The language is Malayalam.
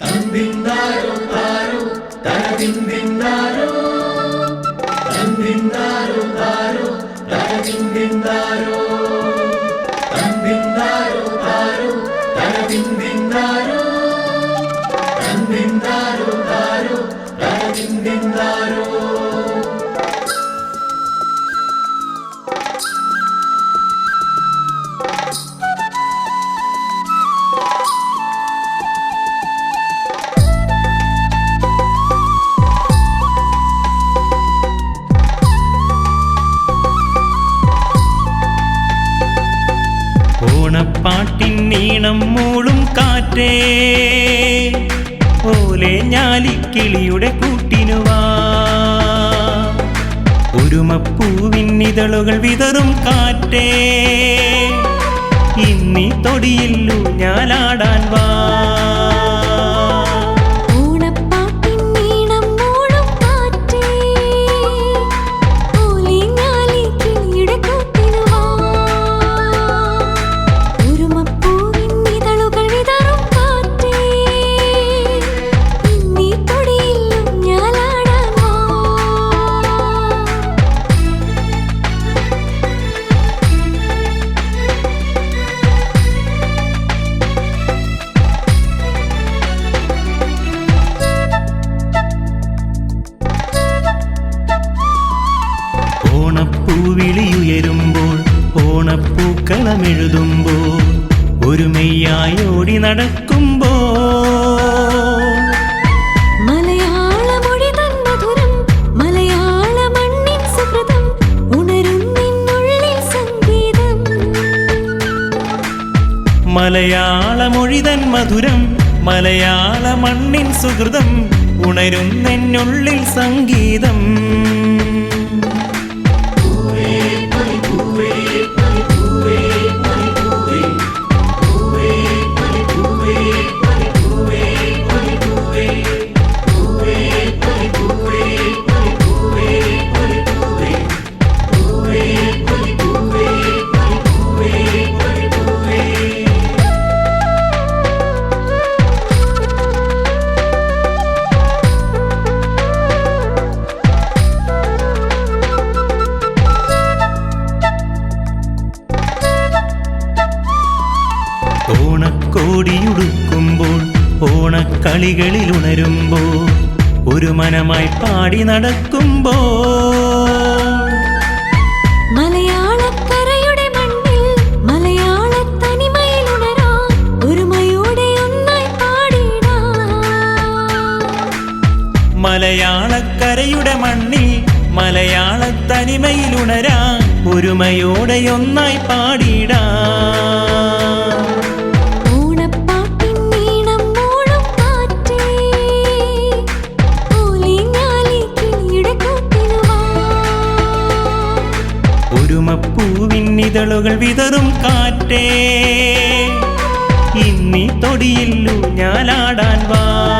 ತಂದಿಂದಾರೋ ತಾರೋ ತರದಿಂದಿಂದಾರೋ ತಂದಿಂದಾರೋ ತಾರೋ ತರದಿಂದಿಂದಾರೋ ತಂದಿಂದಾರೋ ತಾರೋ ತರದಿಂದಿಂದಾರೋ ഓണപ്പാട്ടിൻ നീണം മൂളും കാറ്റേ. പോലെ ഞാലിക്കിളിയുടെ കൂട്ടിനുവാ ഒരുമപ്പൂവിൻ ഇതളുകൾ വിതറും കാറ്റേ. ഇന്നീ തൊടിയില്ലു ഞാലാടാൻ വാ. ഓണപ്പൂക്കളമെഴുതുമ്പോൾ ഒരുമയ്യായി ഓടി നടക്കുമ്പോൾ മലയാള മലയാളമൊഴിതൻ മധുരം മലയാള മണ്ണിൻ സുഹൃതം ഉണരും നെന്നുള്ളിൽ സംഗീതം. ഓണക്കോടിയുടുക്കുമ്പോൾ ഓണക്കളികളിൽ ഉണരുമ്പോൾ ഒരു മനമായി പാടി നടക്കുമ്പോൾ. മലയാളക്കരയുടെ മണ്ണിൽ മലയാള തനിമയിൽ ഉണരാൻ ഒരുമയോടെ ഒന്നായി പാടിടാം. മലയാളക്കരയുടെ മണ്ണിൽ മലയാള ഒരുമയോടെ ഒന്നായി പാടിടാ. ഇതളുകൾ വിതറും കാറ്റേ. ഇന്നി തൊടിയില്ലു ഞാലാടാൻ വാ.